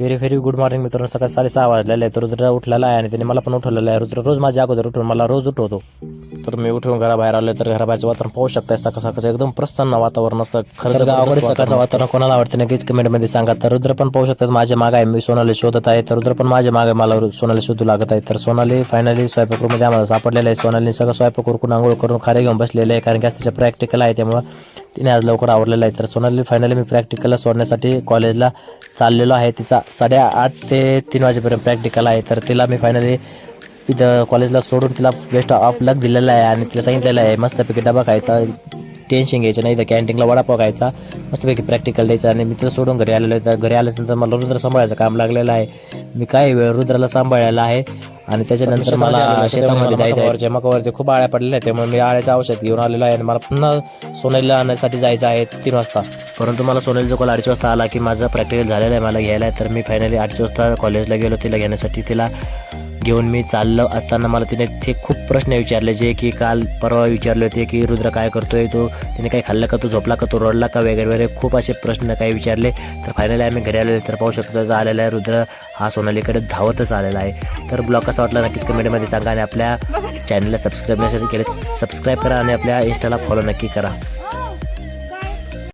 Very very good morning मित्रांनो. सकाळी साडेसहा वाजलेले आहे तर रुद्र उठलेला आहे आणि त्याने मला पण उठवलेलं आहे. रुद्र रोज माझ्या अगोदर उठून मला रोज उठवतो. तर मी उठून घराबाहेर आलो तर घराबाहेरचं वातावरण पाहू शकताय. सकाळ सकाळचं एकदम प्रसन्न वातावरण असतं. खरंच गावाकडे सकाळचं वातावरण कोणाला आवडतं नक्कीच कमेंटमध्ये सांगा. तर रुद्र पण पाहू शकतात माझ्या मागे आहे मी सोनाली शोधत आहे. तर रुद्र पण माझ्या मागे मला सोनाली शोधू लागत आहे. तर सोनाली फायनली स्वयंपाकरूमध्ये आम्हाला सापडलेलं आहे. सोनाली सगळं स्वयंपाक उरकून आंघोळ करून खारे घेऊन बसलेलं आहे. कारण की तिच्या प्रॅक्टिकल आहे त्यामुळं तिने आज लवकर आवरलेलं आहे. तर सोनाली फायनली मी प्रॅक्टिकलला सोडण्यासाठी कॉलेजला चाललेलो आहे. तिचा साडेआठ ते तीन वाजेपर्यंत प्रॅक्टिकल आहे. तर तिला मी फायनली तिथं कॉलेजला सोडून तिला बेस्ट ऑफ लक दिलेला आहे आणि तिला सांगितलेलं आहे मस्तपैकी डबा खायचा टेन्शन घ्यायचं नाही तर कॅन्टीनला वडापाव खायचा मस्तपैकी प्रॅक्टिकल द्यायचं आणि मी तिला सोडून घरी आलेलो आहे. तर घरी आल्यानंतर मला रुद्र सांभाळायचं काम लागलेलं आहे. मी काही वेळ रुद्राला सांभाळलेला आहे. आणि त्याच्यानंतर मला शेतामध्ये जायचं आहे मकावरती खूप आळ्या पडलेल्या आहेत त्यामुळे मी आळ्याचं औषध घेऊन आलेलो आहे आणि मला पुन्हा सोनेलला आणण्यासाठी जायचं आहे तीन वाजता. परंतु मला सोनेलचा कॉल अडीच वाजता आला की माझं प्रॅक्टिकल झालेलं आहे मला घ्यायला आहे तर मी फायनली अडीच वाजता कॉलेजला गेलो तिला घेण्यासाठी. तिला घेऊन मी चाललो असताना मला तिने ते खूप प्रश्न विचारले जे की काल परवा विचारले होते की रुद्र काय करतोय तो तिने काही खाल्लं का तो झोपला का तो रडला का वगैरे वगैरे खूप असे प्रश्न काही विचारले. तर फायनली आम्ही घरी आलेलो तर पाहू शकतो तर आलेला आहे रुद्र. हा सोनालीकडे धावतच आलेला आहे. तर ब्लॉग कसा वाटला नक्कीच कमेंटमध्ये सांगा आणि आपल्या चॅनलला सबस्क्राईब नसेल केले सबस्क्राईब करा आणि आपल्या इंस्टाला फॉलो नक्की करा.